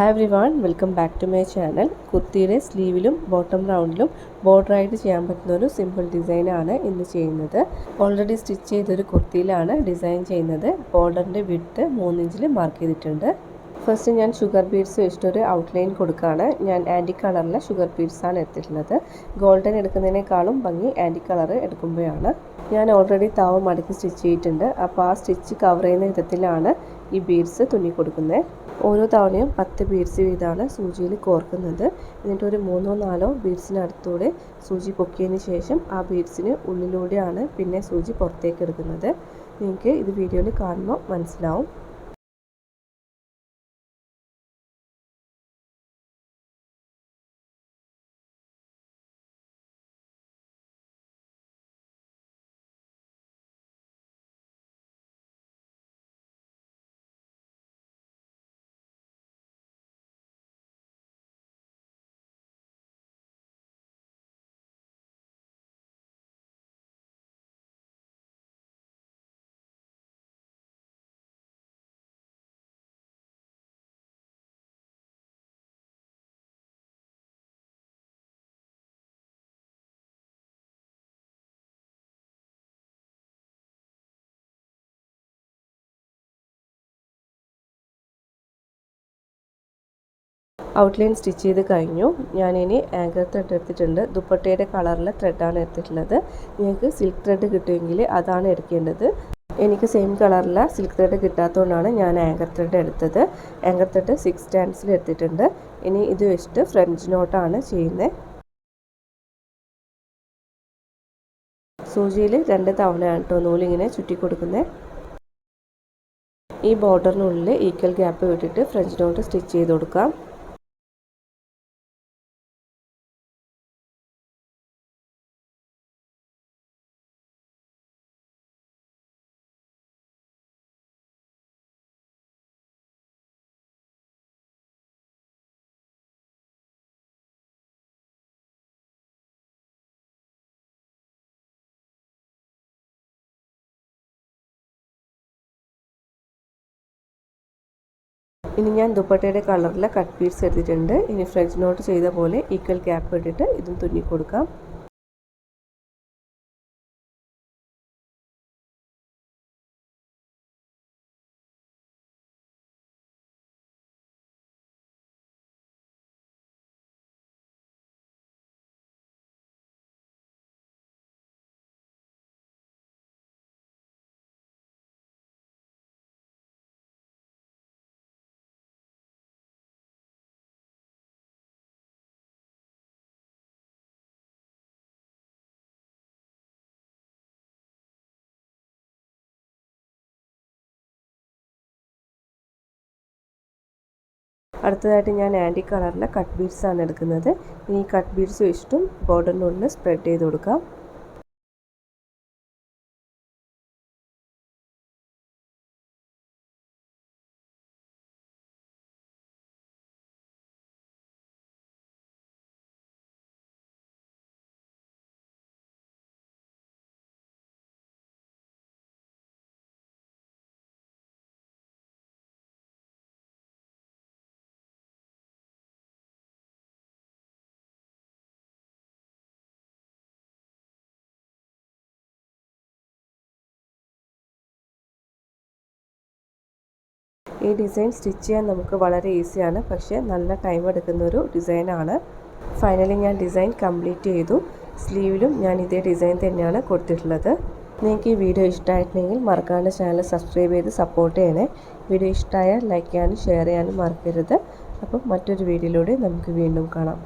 Hi everyone welcome back to my channel കുർത്തിയുടെ സ്ലീവിലും bottom റൗണ്ടിലും ബോർഡറായിട്ട് ചെയ്യാൻ പറ്റുന്ന ഒരു സിമ്പിൾ ഡിസൈനാണ് ഇന്ന് ചെയ്യുന്നത്. ഓൾറെഡി സ്റ്റിച്ച് ചെയ്തൊരു കുർത്തിയിലാണ് ഡിസൈൻ ചെയ്യുന്നത്. ബോർഡറിന്റെ വിട്ട് മൂന്നിഞ്ചിൽ മാർക്ക് ചെയ്തിട്ടുണ്ട്. ഫസ്റ്റ് ഞാൻ ഷുഗർ ബീഡ്സ് വെച്ചിട്ടൊരു ഔട്ട്ലൈൻ കൊടുക്കുകയാണ്. ഞാൻ ആന്റി കളറിലെ ഷുഗർ ബീഡ്സാണ് എടുത്തിട്ടുള്ളത്. ഗോൾഡൻ എടുക്കുന്നതിനേക്കാളും ഭംഗി ആന്റി കളർ എടുക്കുമ്പോഴാണ്. ഞാൻ ഓൾറെഡി താവ് മടക്കി സ്റ്റിച്ച് ചെയ്തിട്ടുണ്ട്. അപ്പോൾ ആ സ്റ്റിച്ച് കവർ ചെയ്യുന്ന വിധത്തിലാണ് ഈ ബീഡ്സ് തുന്നി കൊടുക്കുന്നത് ഓരോ തവണയും പത്ത് ബീഡ്സ് വീതമാണ് സൂചിയിൽ കോർക്കുന്നത്. എന്നിട്ട് ഒരു മൂന്നോ നാലോ ബീഡ്സിനടുത്തൂടെ സൂചി പൊക്കിയതിന് ശേഷം ആ ബീഡ്സിന് ഉള്ളിലൂടെയാണ് പിന്നെ സൂചി പുറത്തേക്ക് എടുക്കുന്നത്. നിങ്ങൾക്ക് ഇത് വീഡിയോയിൽ കാണുമ്പോൾ മനസ്സിലാവും. ഔട്ട്ലൈൻ സ്റ്റിച്ച് ചെയ്ത് കഴിഞ്ഞു. ഞാനിനി ആങ്കർ ത്രെഡ് എടുത്തിട്ടുണ്ട്. ദുപ്പട്ടയുടെ കളറിലെ ത്രെഡാണ് എടുത്തിട്ടുള്ളത്. നിങ്ങൾക്ക് സിൽക്ക് ത്രെഡ് കിട്ടുമെങ്കിൽ അതാണ് എടുക്കേണ്ടത്. എനിക്ക് സെയിം കളറിലെ സിൽക്ക് ത്രെഡ് കിട്ടാത്തതുകൊണ്ടാണ് ഞാൻ ആങ്കർ ത്രെഡ് എടുത്തത്. ആങ്കർ ത്രെഡ് സിക്സ് സ്റ്റാൻഡ്സിൽ എടുത്തിട്ടുണ്ട്. ഇനി ഇത് വെച്ചിട്ട് ഫ്രഞ്ച് നോട്ടാണ് ചെയ്യുന്നത്. സൂചിയിൽ രണ്ട് തവണയാണ് കേട്ടോ നൂലിങ്ങനെ ചുറ്റി കൊടുക്കുന്നത് ഈ ബോർഡറിനുള്ളിൽ ഈക്വൽ ഗ്യാപ്പ് വിട്ടിട്ട് ഫ്രഞ്ച് നോട്ട് സ്റ്റിച്ച് ചെയ്ത് കൊടുക്കാം. ഇനി ഞാൻ ദുപ്പട്ടയുടെ കളറിൽ കട്ട് പീസ് എടുത്തിട്ടുണ്ട്. ഇനി ഫ്രഞ്ച് നോട്ട് ചെയ്ത പോലെ ഈക്വൽ ഗ്യാപ്പ് ഇട്ടിട്ട് ഇതും തുന്നി കൊടുക്കാം അടുത്തതായിട്ട് ഞാൻ ആന്റി കളറിലെ കട്ട് ബീഡ്സാണ് എടുക്കുന്നത്. ഈ കട്ട് ബീഡ്സ് വെച്ചിട്ടും ബോർഡറിനുള്ളിൽ സ്പ്രെഡ് ചെയ്ത് കൊടുക്കാം. ഈ ഡിസൈൻ സ്റ്റിച്ച് ചെയ്യാൻ നമുക്ക് വളരെ ഈസിയാണ്. പക്ഷേ നല്ല ടൈം എടുക്കുന്ന ഒരു ഡിസൈനാണ് ഫൈനലി ഞാൻ ഡിസൈൻ കംപ്ലീറ്റ് ചെയ്തു. സ്ലീവിലും ഞാൻ ഇതേ ഡിസൈൻ തന്നെയാണ് കൊടുത്തിട്ടുള്ളത്. നിങ്ങൾക്ക് ഈ വീഡിയോ ഇഷ്ടമായിട്ടുണ്ടെങ്കിൽ മറക്കാണ്ട് ചാനൽ സബ്സ്ക്രൈബ് ചെയ്ത് സപ്പോർട്ട് ചെയ്യണേ. വീഡിയോ ഇഷ്ടമായാൽ ലൈക്ക് ചെയ്യാനും ഷെയർ ചെയ്യാനും മറക്കരുത്. അപ്പം മറ്റൊരു വീഡിയോയിലൂടെ നമുക്ക് വീണ്ടും കാണാം.